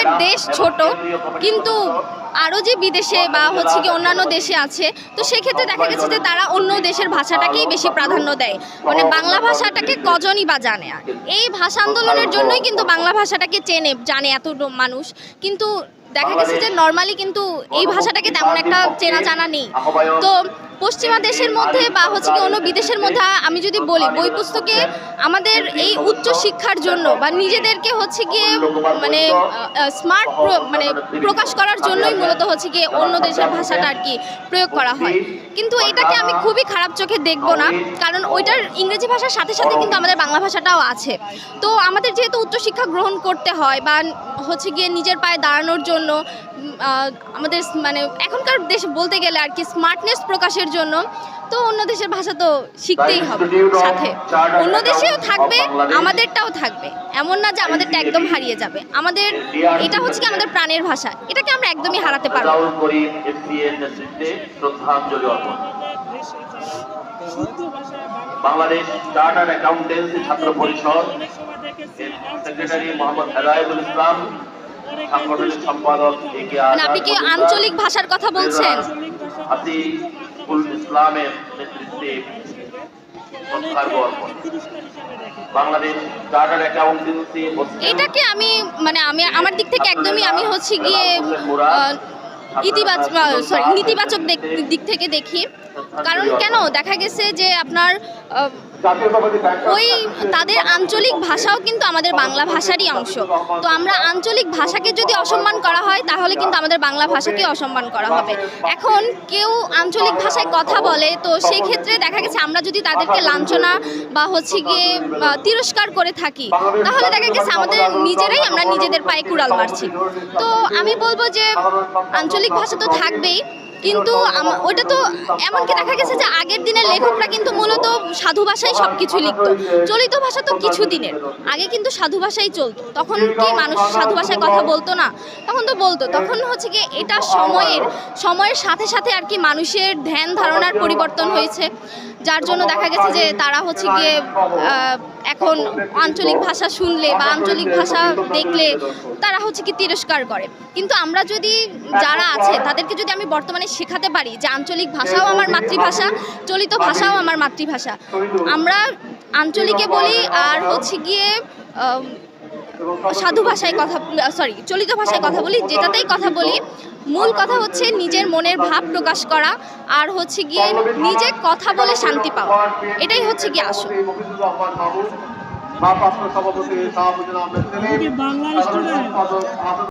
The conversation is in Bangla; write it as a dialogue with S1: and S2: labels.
S1: আমাদের দেশ ছোট, কিন্তু আরও যে বিদেশে বা হচ্ছে কি অন্যান্য দেশে আছে, তো সেক্ষেত্রে দেখা গেছে যে তারা অন্য দেশের ভাষাটাকেই বেশি প্রাধান্য দেয়। মানে বাংলা ভাষাটাকে কজনই বা জানে এই ভাষা আন্দোলনের জন্যই কিন্তু বাংলা ভাষাটাকে চেনে, জানে এত মানুষ। কিন্তু দেখা গেছে যে নর্মালি কিন্তু এই ভাষাটাকে তেমন একটা চেনা জানা নেই। তো পশ্চিমা দেশের মধ্যে বা হচ্ছে কি অন্য বিদেশের মধ্যে, আমি যদি বলি, বই পুস্তকে আমাদের এই উচ্চ শিক্ষার জন্য বা নিজেদেরকে হচ্ছে গিয়ে মানে স্মার্ট মানে প্রকাশ করার জন্যই মূলত হচ্ছে গিয়ে অন্য দেশের ভাষাটা আর কি প্রয়োগ করা হয়। কিন্তু এটাকে আমি খুবই খারাপ চোখে দেখব না, কারণ ওইটার ইংরেজি ভাষার সাথে সাথে কিন্তু আমাদের বাংলা ভাষাটাও আছে। তো আমাদের যেহেতু উচ্চশিক্ষা গ্রহণ করতে হয় বা হচ্ছে গিয়ে নিজের পায়ে দাঁড়ানোর জন্য আমাদের মানে এখনকার দেশে বলতে গেলে আর কি স্মার্টনেস প্রকাশের জন্য। তো অন্য দেশের ভাষা তো শিখতেই হবে সাথে। অন্য দেশেও থাকবে আমাদেরটাও থাকবে। এমন না যে আমাদেরটা একদম হারিয়ে যাবে। আমাদের এটা হচ্ছে কি আমাদের প্রাণের ভাষা। এটাকে আমরা একদমই হারাতে পারব
S2: বাংলাদেশ চার্টার অ্যাকাউন্টেন্সি ছাত্র পরিষদ সেক্রেটারি মোহাম্মদ হেদায়েতুল ইসলাম সাংগঠনিক সম্পাদক
S1: আপনি কি আঞ্চলিক ভাষার কথা বলছেন?
S2: আতিকুল ইসলামের নেতৃত্বে
S1: এটাকে আমি মানে আমি আমার দিক থেকে একদমই আমি হচ্ছে গিয়ে ইতিবাচক সরি নেতিবাচক দিক থেকে দেখি। কারণ কেন? দেখা গেছে যে আপনার ওই তাদের আঞ্চলিক ভাষাও কিন্তু আমাদের বাংলা ভাষারই অংশ। তো আমরা আঞ্চলিক ভাষাকে যদি অসম্মান করা হয়, তাহলে কিন্তু আমাদের বাংলা ভাষাকে অসম্মান করা হবে। এখন কেউ আঞ্চলিক ভাষায় কথা বলে, তো সেই ক্ষেত্রে দেখা গেছে আমরা যদি তাদেরকে লাঞ্ছনা বা হচ্ছে গিয়ে তিরস্কার করে থাকি, তাহলে দেখা গেছে আমাদের নিজেরাই আমরা নিজেদের পায়ে কুড়াল মারছি। তো আমি বলব যে, আঞ্চলিক ভাষা তো থাকবেই। কিন্তু ওটা তো এমনকি দেখা গেছে যে আগের দিনের লেখকরা কিন্তু মূলত সাধু ভাষায় সব কিছু লিখতো। চলিত ভাষা তো কিছু দিনের। আগে কিন্তু সাধু ভাষাই চলতো। তখন কি মানুষ সাধু ভাষায় কথা বলতো না? তখন তো বলতো। তখন হচ্ছে কি এটা সময়ের সময়ের সাথে সাথে আর কি মানুষের ধ্যান ধারণার পরিবর্তন হয়েছে। যার জন্য দেখা গেছে যে তারা হচ্ছে গিয়ে এখন আঞ্চলিক ভাষা শুনলে বা আঞ্চলিক ভাষা দেখলে তারা হচ্ছে কি তিরস্কার করে। কিন্তু আমরা যদি যারা আছে, তাদেরকে যদি আমি বর্তমানে শেখাতে পারি যে আঞ্চলিক ভাষাও আমার মাতৃভাষা চলিত ভাষাও আমার মাতৃভাষা। আমরা আঞ্চলিকে বলি আর হচ্ছে গিয়ে সাধু ভাষায় কথা সরি চলিত ভাষায় কথা বলি যেটাতেই কথা বলি। মূল কথা হচ্ছে নিজের মনের ভাব প্রকাশ করা আর হচ্ছে গিয়ে নিজে কথা বলে শান্তি পাওয়া। এটাই হচ্ছে গিয়ে আসল।
S3: বাংলা